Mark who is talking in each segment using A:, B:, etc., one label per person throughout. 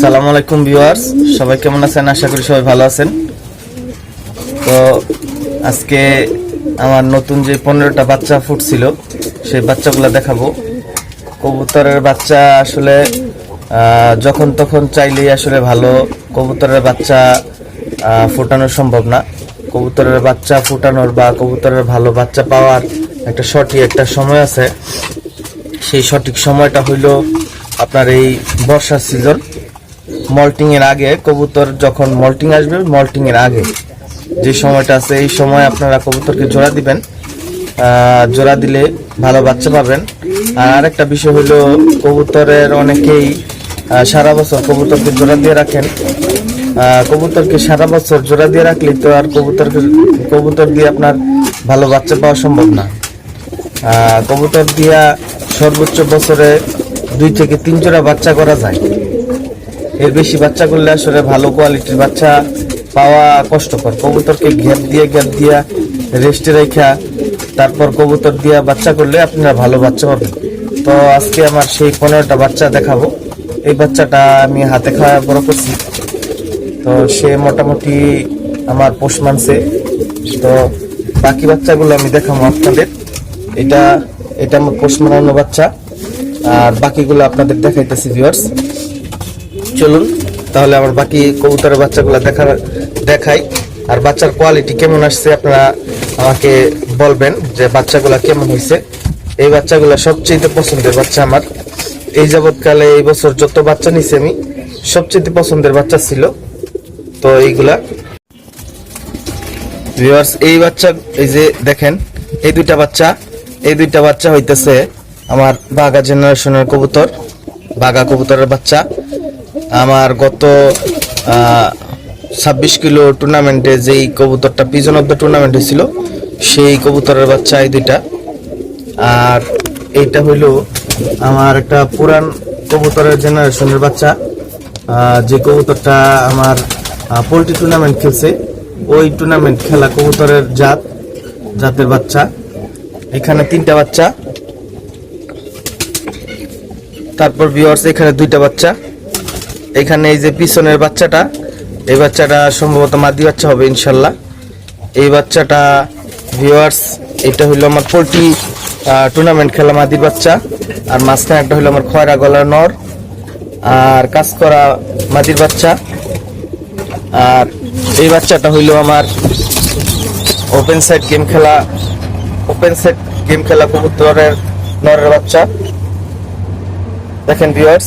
A: সালাম আলাইকুম ভিউয়ার্স, সবাই কেমন আছেন? আশা করি সবাই ভালো আছেন। তো আজকে আমার নতুন যে পনেরোটা বাচ্চা ফুটছিল সেই বাচ্চাগুলো দেখাবো। কবুতরের বাচ্চা আসলে যখন তখন চাইলেই আসলে ভালো। কবুতরের বাচ্চা ফোটানো সম্ভব না। কবুতরের বাচ্চা ফোটানোর বা কবুতরের ভালো বাচ্চা পাওয়ার একটা সঠিক একটা সময় আছে। সেই সঠিক সময়টা হইল আপনার এই বর্ষার সিজন মল্টিং এর আগে কবুতর যখন মল্টিং আসবে মল্টিং এর আগে যে সময়টা আছে, এই সময় আপনারা কবুতরকে জোড়া দিবেন। জোড়া দিলে ভালো বাচ্চা পাবেন। আর আরেকটা বিষয় হলো, কবুতরের অনেকেই সারা বছর কবুতরকে জোড়া দিয়ে রাখেন। কবুতরকে সারা বছর জোড়া দিয়ে রাখলে তো আর কবুতরকে, কবুতর দিয়ে আপনার ভালো বাচ্চা পাওয়া সম্ভব না। কবুতর দিয়া সর্বোচ্চ বছরে দুই থেকে তিন জোড়া বাচ্চা করা যায়। এর বেশি বাচ্চা করলে আসলে ভালো কোয়ালিটির বাচ্চা পাওয়া কষ্টকর। কবুতরকে গ্যাপ দিয়ে গ্যাপ দিয়া রেস্টে রেখা তারপর কবুতর দিয়া বাচ্চা করলে আপনারা ভালো বাচ্চা পাবেন। তো আজকে আমার সেই পনেরোটা বাচ্চা দেখাবো। এই বাচ্চাটা আমি হাতে খাওয়া বড় করছি। তো সে মোটামুটি আমার পোষ মানছে। তো বাকি বাচ্চাগুলো আমি দেখাবো আপনাদের। এটা এটা আমার পোষ মানানো বাচ্চা। আর বাকিগুলো আপনাদের দেখাইতেছি ভিউয়ার্স চলুন, তাহলে আমার বাকি কবুতরের বাচ্চাগুলো দেখার, দেখাই। আর বাচ্চার কোয়ালিটি কেমন আসছে, আপনারা আমাকে বলবেন যে বাচ্চাগুলো কেমন হয়েছে এই বাচ্চাগুলো সবচেয়ে পছন্দের বাচ্চা আমার। এই যাবৎকালে এই বছর যত বাচ্চা নিছি আমি, সবচেয়ে পছন্দের বাচ্চা ছিল। তো এইগুলা। ভিউয়ার্স এই বাচ্চা, এই যে দেখেন, এই দুইটা বাচ্চা, এই দুইটা বাচ্চা হইতেছে আমার বাঘা জেনারেশনের কবুতর, বাঘা কবুতরের বাচ্চা। আমার গত ছাব্বিশ কিলো টুর্নামেন্টে যেই কবুতরটা পিজন অফ দ্য টুর্নামেন্ট হয়েছিল সেই কবুতরের বাচ্চা এই দুইটা। আর এইটা হইল আমার একটা পুরান কবুতরের জেনারেশনের বাচ্চা। যে কবুতরটা আমার পোলট্রি টুর্নামেন্ট খেলছে, ওই টুর্নামেন্ট খেলা কবুতরের জাত, জাতের বাচ্চা। এখানে তিনটা বাচ্চা। তারপর ভিউয়ার্স এখানে দুইটা বাচ্চা। এখানে এই যে পিছনের বাচ্চাটা, এই বাচ্চাটা সম্ভবত মাদি বাচ্চা হবে, ইনশাল্লাহ। এই বাচ্চাটা ভিউয়ার্স এটা হইল আমার পোলট্রি টুর্নামেন্ট খেলা মাদির বাচ্চা। আর মাঝখানে একটা হইল আমার খয়রা গলার নর। আর কাজ করা মাদির বাচ্চা। আর এই বাচ্চাটা হইল আমার ওপেন সাইড গেম খেলা ওপেন সাইড গেম খেলা কবুতরের নরের বাচ্চা। দেখেন ভিউয়ার্স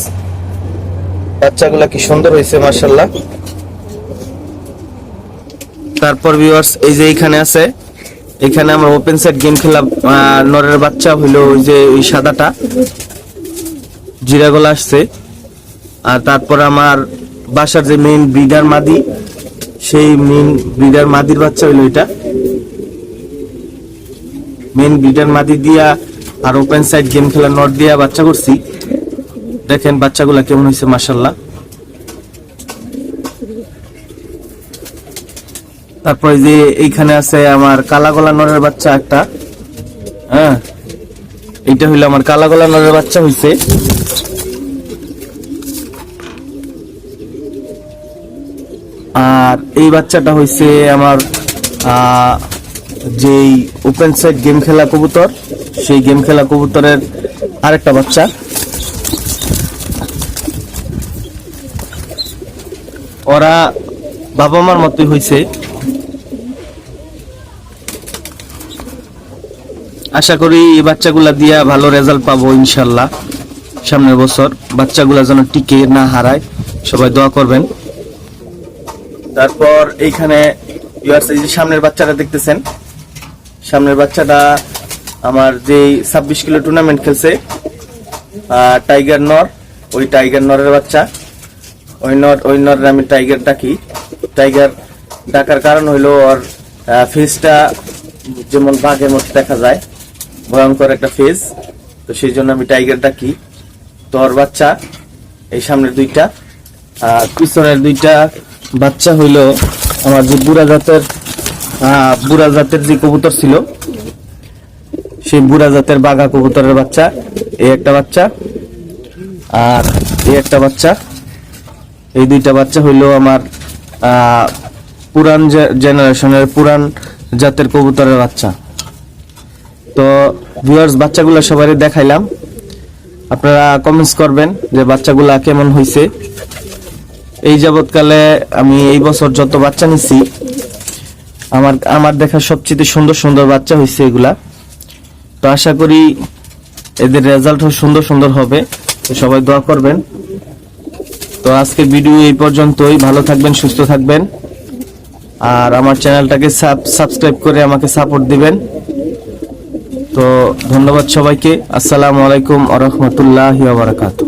A: বাচ্চাগুলা কি সুন্দর হয়েছে মার্শাল্লাহ তারপর ভিউয়ার্স এই যে এইখানে আছে, এখানে আমরা ওপেন সেট গেম খেলা নরের বাচ্চা হইল ওই যে ওই সাদাটা। জিরাগোলা আসছে। আর তারপর আমার বাসার যে মেইন ব্রিডার মাদি, সেই মেইন ব্রিডার মাদির বাচ্চা হইল এটা। মেইন ব্রিডার মাদি দিয়া আর ওপেন সাইড গেম খেলা নট দিয়া বাচ্চা করছি। দেখেন বাচ্চাগুলা কেমন হয়েছে মাসাল্লাহ তারপরে যে এইখানে আছে আমার কালা গলা নরের বাচ্চা একটা। হ্যাঁ এইটা হইল আমার কালা গলা নরের বাচ্চা হইছে। আর এই বাচ্চাটা হইছে আমার যেই ওপেন সাইড গেম খেলা কবুতর, সেই গেম খেলা কবুতরের আরেকটা বাচ্চা। ওরা বাবা মার মতোই হয়েছে আশা করি এই বাচ্চাগুলা দিয়া ভালো রেজাল্ট পাবো ইনশাল্লাহ সামনের বছর। বাচ্চাগুলা যেন টিকে না হারায়, সবাই দোয়া করবেন। তারপর এইখানে সামনের বাচ্চাটা দেখতেছেন, সামনের বাচ্চাটা আমার যে ছাব্বিশ কিলো টুর্নামেন্ট খেলছে টাইগার নর ওই টাইগার নরের বাচ্চা। ওই আমি টাইগার ডাকি। টাইগার ডাকার কারণ হইল ওর ফেসটা যেমন বাঘের মতো দেখা যায়, ভয়ঙ্কর একটা ফেস তো সেই জন্য আমি টাইগার ডাকি। তো ওর বাচ্চা, এই সামনের দুইটা। আর পিছনের দুইটা বাচ্চা হইল আমার যে বুড়া জাতের বুড়া জাতের যে কবুতর ছিল, সেই বুড়া জাতের বাঘা কবুতরের বাচ্চা, এই একটা বাচ্চা। আর এই একটা বাচ্চা। এই দুইটা বাচ্চা হইল আমার পুরান জেনারেশনের পুরান জাতের কবুতরের বাচ্চা। তো ভিউয়ার্স বাচ্চাগুলো সবাই দেখাইলাম। আপনারা কমেন্টস করবেন যে বাচ্চাগুলা কেমন হয়েছে এই যাবৎকালে আমি এই বছর যত বাচ্চা নিছি, আমার আমার দেখা সবচেয়ে সুন্দর সুন্দর বাচ্চা হয়েছে এগুলা। তো আশা করি এদের রেজাল্ট সুন্দর সুন্দর হবে। সবাই দোয়া করবেন। তো আজকে ভিডিও এই পর্যন্তই। ভালো থাকবেন, সুস্থ থাকবেন। আর আমার চ্যানেলটাকে সাবস্ক্রাইব করে আমাকে সাপোর্ট দিবেন। তো ধন্যবাদ সবাইকে। আসসালামু আলাইকুম আ বারাকাতুহ।